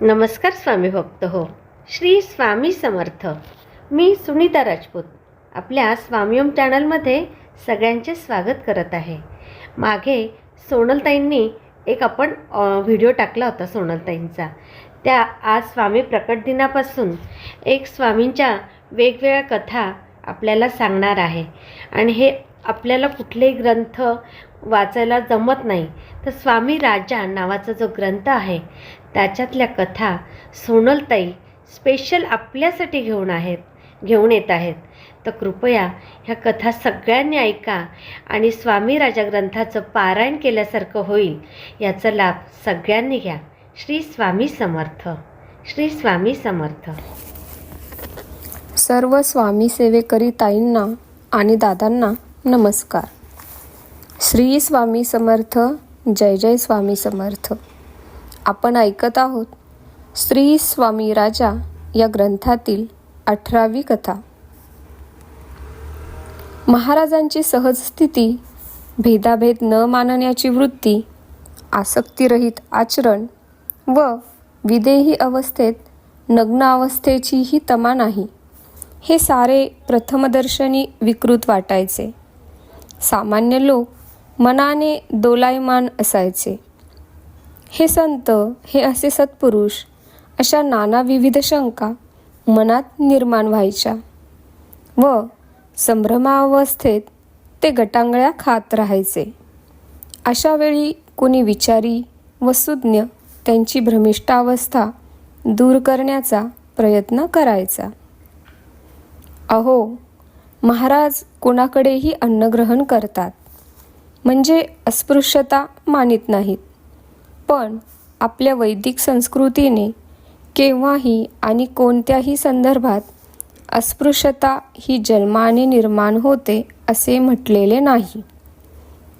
नमस्कार स्वामी भक्त हो. श्री स्वामी समर्थ. मी सुनीता राजपूत. आपल्या स्वामीओम चॅनलमध्ये सगळ्यांचे स्वागत करत आहे. मागे सोनलताईंनी एक आपण व्हिडिओ टाकला होता सोनलताईंचा. त्या आज स्वामी प्रकट दिनापासून एक स्वामींच्या वेगवेगळ्या कथा आपल्याला सांगणार आहे. आणि हे आपल्याला कुठलेही ग्रंथ वाचायला जमत नाही. तर स्वामी राजा नावाचा जो ग्रंथ आहे त्याच्यातल्या कथा सोनलताई स्पेशल आपल्यासाठी घेऊन आहेत घेऊन येत आहेत. तर कृपया ह्या कथा सगळ्यांनी ऐका आणि स्वामी राजा ग्रंथाचं पारायण केल्यासारखं होईल याचा लाभ सगळ्यांनी घ्या. श्री स्वामी समर्थ श्री स्वामी समर्थ. सर्व स्वामी सेवेकरी ताईंना आणि दादांना नमस्कार. श्री स्वामी समर्थ जय जय स्वामी समर्थ. आपण ऐकत आहोत श्री स्वामी राजा या ग्रंथातील अठरावी कथा. महाराजांची सहज स्थिती भेदाभेद न मानण्याची वृत्ती आसक्तिरहित आचरण व विदेही अवस्थेत नग्न अवस्थेची ही तमा नाही हे सारे प्रथमदर्शनी विकृत वाटायचे. सामान्य लोक मनाने दोलायमान असायचे. हे संत हे असे सत्पुरुष अशा नाना विविध शंका मनात निर्माण व्हायच्या. व संभ्रमावस्थेत ते गटांगळ्या खात राहायचे. अशा वेळी कोणी विचारी व सुज्ञ त्यांची भ्रमिष्ठावस्था दूर करण्याचा प्रयत्न करायचा. अहो महाराज कोणाकडेही अन्नग्रहण करतात. म्हणजे अस्पृश्यता मानित नाहीत. पण आपल्या वैदिक संस्कृतीने केव्हाही आणि कोणत्याही संदर्भात अस्पृश्यता ही जन्माने निर्माण होते असे म्हटलेले नाही.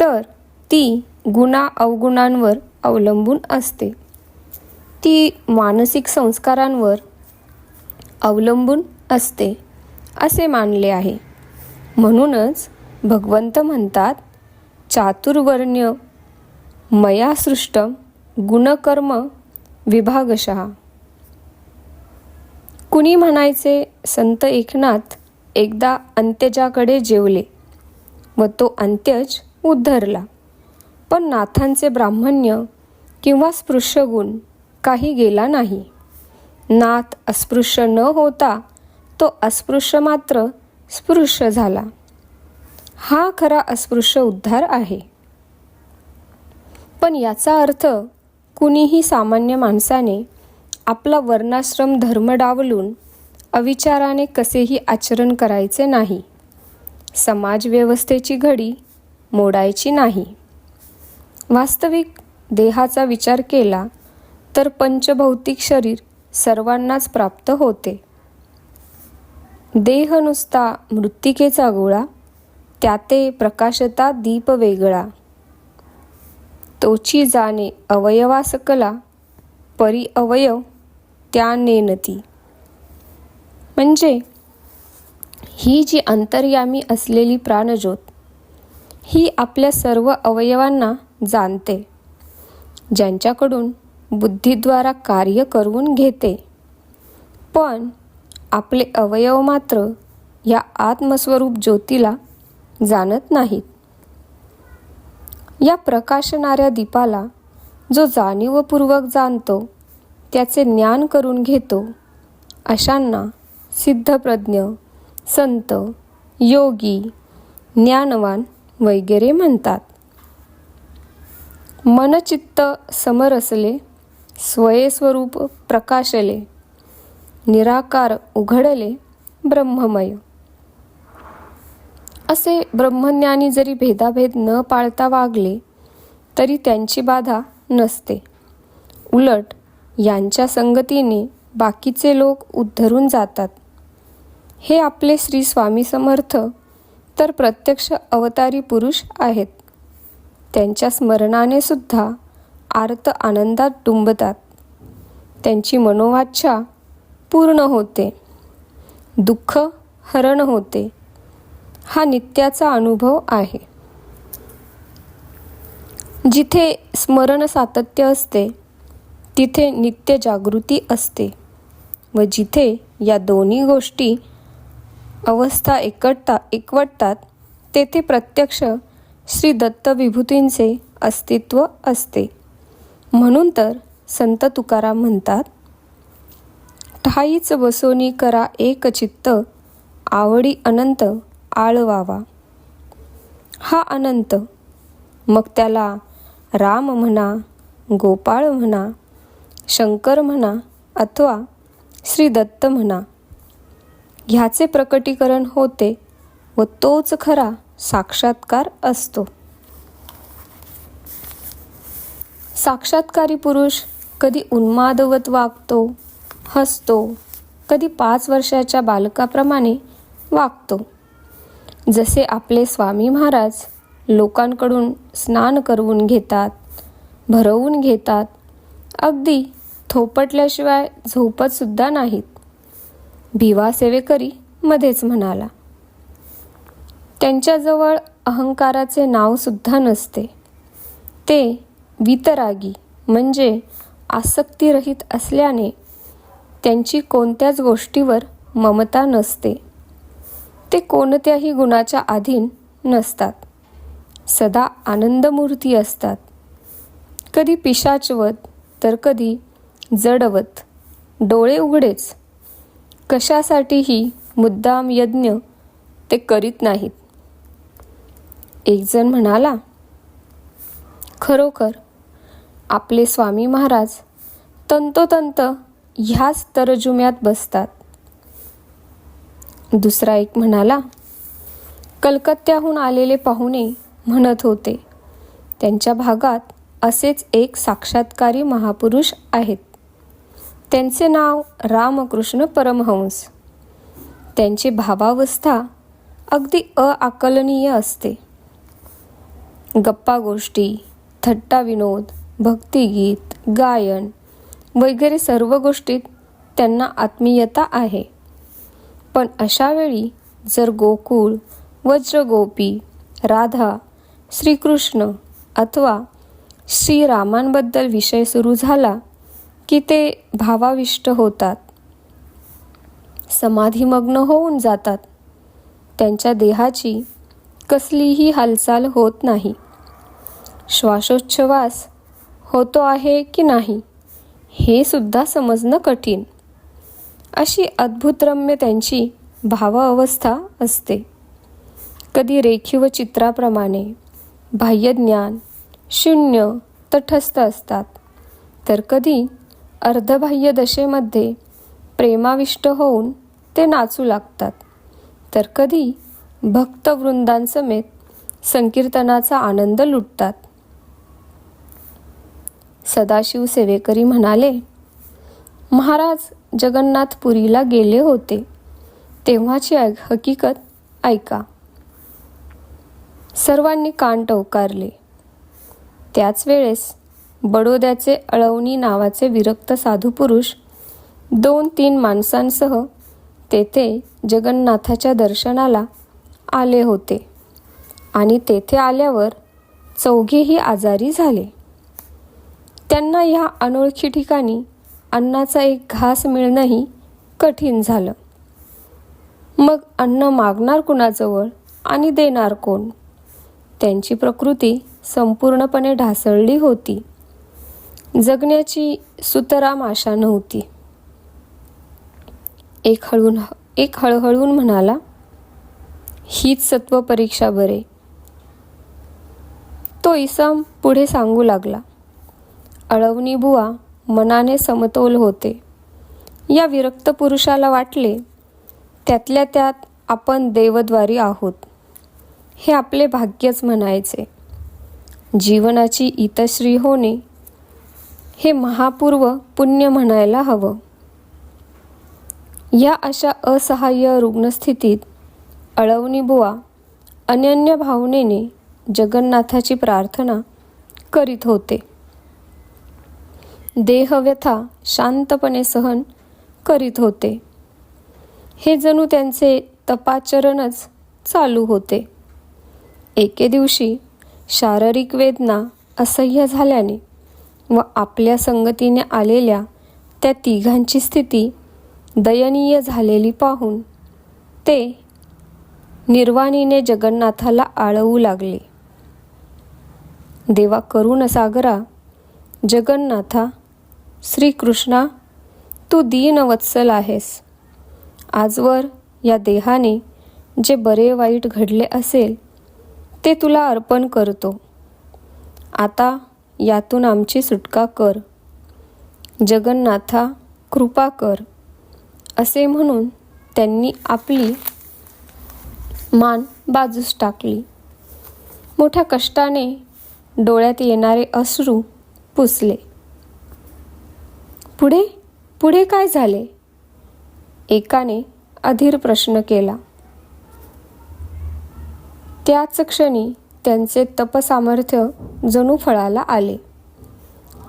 तर ती गुणा अवगुणांवर अवलंबून असते. ती मानसिक संस्कारांवर अवलंबून असते असे मानले आहे. म्हणूनच भगवंत म्हणतात चातुर्वर्ण्य मया सृष्ट गुणकर्म विभागशः. कुणी म्हणायचे संत एकनाथ एकदा अंत्यजाकडे जेवले व तो अंत्यज उद्धरला. पण नाथांचे ब्राह्मण्य किंवा स्पृश्य गुण काही गेला नाही. नाथ अस्पृश्य न होता तो अस्पृश्य मात्र स्पृश्य झाला. हा खरा अस्पृश्य उद्धार आहे. पण याचा अर्थ कुणीही सामान्य माणसाने आपला वर्णाश्रम धर्म डावलून अविचाराने कसेही आचरण करायचे नाही. समाजव्यवस्थेची घडी मोडायची नाही. वास्तविक देहाचा विचार केला तर पंचभौतिक शरीर सर्वांनाच प्राप्त होते. देह नुसता मृत्तिकेचा गोळा त्याते प्रकाशता दीप वेगळा. तोची जाणे अवयवासकला परी अवयव त्या नेनती म्हणजे ही जी अंतर्यामी असलेली प्राणज्योत ही आपल्या सर्व अवयवांना जाणते ज्यांच्याकडून बुद्धीद्वारा कार्य करून घेते. पण आपले अवयव मात्र या आत्मस्वरूप ज्योतीला जाणत नाहीत. या प्रकाशणाऱ्या दीपाला जो जाणीवपूर्वक जाणतो त्याचे ज्ञान करून घेतो अशांना सिद्धप्रज्ञ संत योगी ज्ञानवान वगैरे म्हणतात. मनचित्त समरसले स्वयस्वरूप प्रकाशले निराकार उघडले ब्रह्ममय. असे ब्रह्मज्ञानी जरी भेदाभेद न पाळता वागले तरी त्यांची बाधा नसते. उलट यांच्या संगतीने बाकीचे लोक उद्धरून जातात. हे आपले श्री स्वामी समर्थ तर प्रत्यक्ष अवतारी पुरुष आहेत. त्यांच्या स्मरणाने सुद्धा आर्त आनंदात डुंबतात. त्यांची मनोवाच्छा पूर्ण होते. दुःख हरण होते. हा नित्याचा अनुभव आहे. जिथे स्मरण सातत्य असते तिथे नित्य जागृती असते व जिथे या दोन्ही गोष्टी अवस्था एकटता एकवटतात तेथे प्रत्यक्ष श्री दत्त विभूतींचे अस्तित्व असते. म्हणून तर संत तुकाराम म्हणतात ठाईच बसोनी करा एक चित्त आवडी अनंत आळवावा. हा अनंत. मग त्याला राम म्हणा गोपाळ म्हणा शंकर म्हणा अथवा श्री दत्त म्हणा. ह्याचे प्रकटीकरण होते व तोच खरा साक्षात्कार असतो. साक्षात्कारी पुरुष कधी उन्मादवत वागतो हसतो कधी पाच वर्षाच्या बालकाप्रमाणे वागतो. जसे आपले स्वामी महाराज लोकांकडून स्नान करवून घेतात भरवून घेतात अगदी थोपटल्याशिवाय झोपतसुद्धा नाहीत. भिवा सेवेकरी मध्येच म्हणाला त्यांच्याजवळ अहंकाराचे नावसुद्धा नसते. ते वितरागी म्हणजे आसक्तीरहित असल्याने त्यांची कोणत्याच गोष्टीवर ममता नसते. ते कोणत्याही गुणाच्या अधीन नसतात. सदा आनंदमूर्ती असतात. कधी पिशाचवत तर कधी जडवत. डोळे उघडेच. कशासाठीही मुद्दाम यज्ञ ते करीत नाहीत. एकजण म्हणाला खरोखर आपले स्वामी महाराज तंतोतंत ह्याच तरजुम्यात बसतात. दुसरा एक म्हणाला कलकत्त्याहून आलेले पाहुणे म्हणत होते. त्यांच्या भागात असेच एक साक्षात्कारी महापुरुष आहेत. त्यांचे नाव रामकृष्ण परमहंस. त्यांची भावावस्था अगदी अआकलनीय असते. गप्पा गोष्टी थट्टा विनोद भक्तिगीत गायन वगैरे सर्व गोष्टीत त्यांना आत्मीयता आहे. पण अशावेळी जर गोकुळ वज्रगोपी राधा श्रीकृष्ण अथवा श्रीरामांबद्दल विषय सुरू झाला की ते भावाविष्ट होतात. समाधीमग्न होऊन जातात. त्यांच्या देहाची कसलीही हालचाल होत नाही. श्वासोच्छवास होतो आहे की नाही हे सुद्धा समजणं कठीण. अशी अद्भुतरम्य त्यांची भावावस्था असते. कधी रेखीव चित्राप्रमाणे बाह्यज्ञान शून्य तटस्थ असतात तर कधी अर्धबाह्य दशेमध्ये प्रेमाविष्ट होऊन ते नाचू लागतात तर कधी भक्तवृंदांसमेत संकीर्तनाचा आनंद लुटतात. सदाशिव सेवेकरी म्हणाले महाराज जगन्नाथपुरीला गेले होते. तेव्हाची ऐक हकीकत ऐका. सर्वांनी कान टवकारले. त्याच वेळेस बडोद्याचे अळवणी नावाचे विरक्त साधू पुरुष दोन तीन माणसांसह तेथे जगन्नाथाच्या दर्शनाला आले होते. आणि तेथे आल्यावर चौघेही आजारी झाले. त्यांना ह्या अनोळखी ठिकाणी अन्नाचा एक घास मिळणंही कठीण झालं. मग अन्न मागणार कुणाजवळ आणि देणार कोण? त्यांची प्रकृती संपूर्णपणे ढासळली होती. जगण्याची सुतराम आशा नव्हती. एक हळून एक हळहळून म्हणाला हीच सत्व परीक्षा बरे. तो इसम पुढे सांगू लागला अळवणी बुवा मनाने समतोल होते. या विरक्त पुरुषाला वाटले त्यातल्या त्यात आपण देवद्वारी आहोत. हे आपले भाग्यच म्हणायचे. जीवनाची इतश्री होणे हे महापूर्व पुण्य म्हणायला हवं. या अशा असहाय्य रुग्णस्थितीत अळवणी बुवा अनन्य भावनेने जगन्नाथाची प्रार्थना करीत होते. देहव्यथा शांतपणे सहन करीत होते. हे जणू त्यांचे तपाचरणच चालू होते. एके दिवशी शारीरिक वेदना असह्य झाल्याने व आपल्या संगतीने आलेल्या त्या तिघांची स्थिती दयनीय झालेली पाहून ते निर्वाणीने जगन्नाथाला आळवू लागले. देवा करुण सागरा जगन्नाथा श्रीकृष्णा तू दीनवत्सल आहेस. आजवर या देहाने जे बरे वाईट घडले असेल ते तुला अर्पण करतो. आता यातून आमची सुटका कर. जगन्नाथा कृपा कर. असे म्हणून त्यांनी आपली मान बाजूस टाकली. मोठ्या कष्टाने डोळ्यात येणारे अश्रू पुसले. पुढे? पुढे काय झाले? एकाने अधीर प्रश्न केला. त्याच क्षणी त्यांचे तपसामर्थ्य जणू फळाला आले.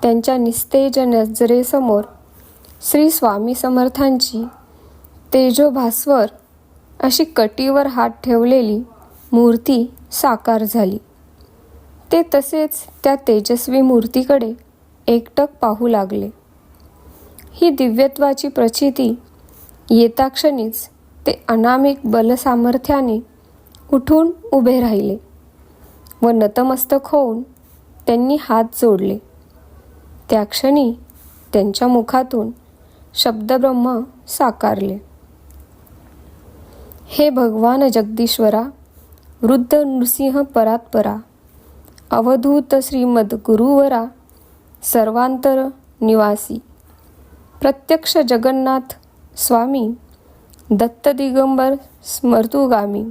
त्यांच्या निस्तेज नजरेसमोर श्री स्वामी समर्थांची तेजोभास्वर अशी कटीवर हात ठेवलेली मूर्ती साकार झाली. ते तसेच त्या तेजस्वी मूर्तीकडे एकटक पाहू लागले. ही दिव्यत्वाची प्रचिती. येताक्षणीच ते अनामिक बलसामर्थ्याने उठून उभे राहिले व नतमस्तक होऊन त्यांनी हात जोडले. त्या क्षणी त्यांच्या मुखातून शब्दब्रह्म साकारले. हे भगवान जगदीश्वरा वृद्ध नृसिंह परात्परा अवधूत श्रीमद गुरुवरा सर्वांतर निवासी प्रत्यक्ष जगन्नाथ स्वामी दत्त दिगंबर स्मर्तुगामी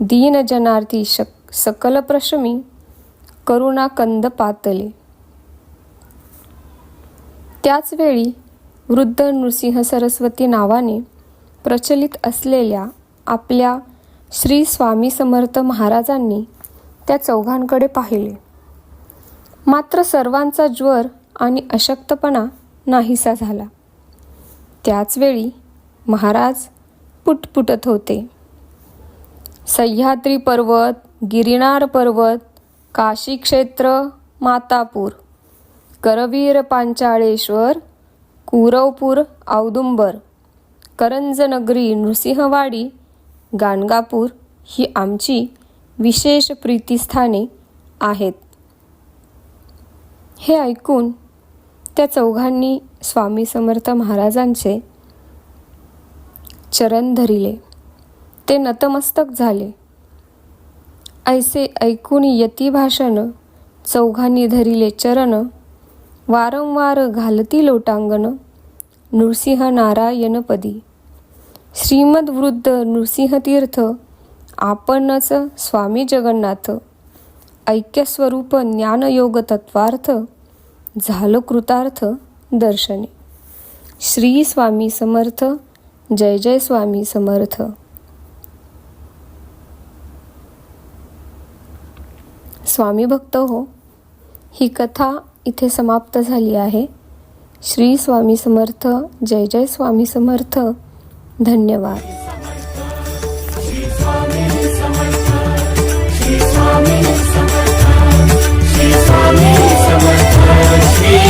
दीनजनार्थी शक सकल प्रशमी करुणा कंद पातले. त्याचवेळी वृद्ध नृसिंह सरस्वती नावाने प्रचलित असलेल्या आपल्या श्री स्वामी समर्थ महाराजांनी त्या चौघांकडे पाहिले. मात्र सर्वांचा ज्वर आणि अशक्तपणा नाहीसा झाला. त्याचवेळी महाराज पुटपुटत होते. सह्याद्री पर्वत गिरिनार पर्वत काशी क्षेत्र मातापूर करवीर पांचाळेश्वर कुरवपूर औदुंबर करंजनगरी नृसिंहवाडी गाणगापूर ही आमची विशेष प्रीतिस्थाने आहेत. हे ऐकून त्या चौघांनी स्वामी समर्थ महाराजांचे चरण धरिले. ते नतमस्तक झाले. ऐसे ऐकून यतिभाषण चौघांनी धरिले चरण वारंवार घालती लोटांगण नृसिंह नारायणपदी. श्रीमद वृद्ध नृसिंहतीर्थ आपणच स्वामी जगन्नाथ ऐक्यस्वरूप ज्ञानयोग तत्वार्थ झालो कृतार्थ दर्शने. श्री स्वामी समर्थ जय जय स्वामी समर्थ. स्वामी भक्त हो ही कथा इथे समाप्त झाली आहे. श्री स्वामी समर्थ जय जय स्वामी समर्थ. धन्यवाद. स्वामी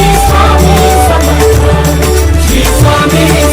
Some, some, some, some, some, some,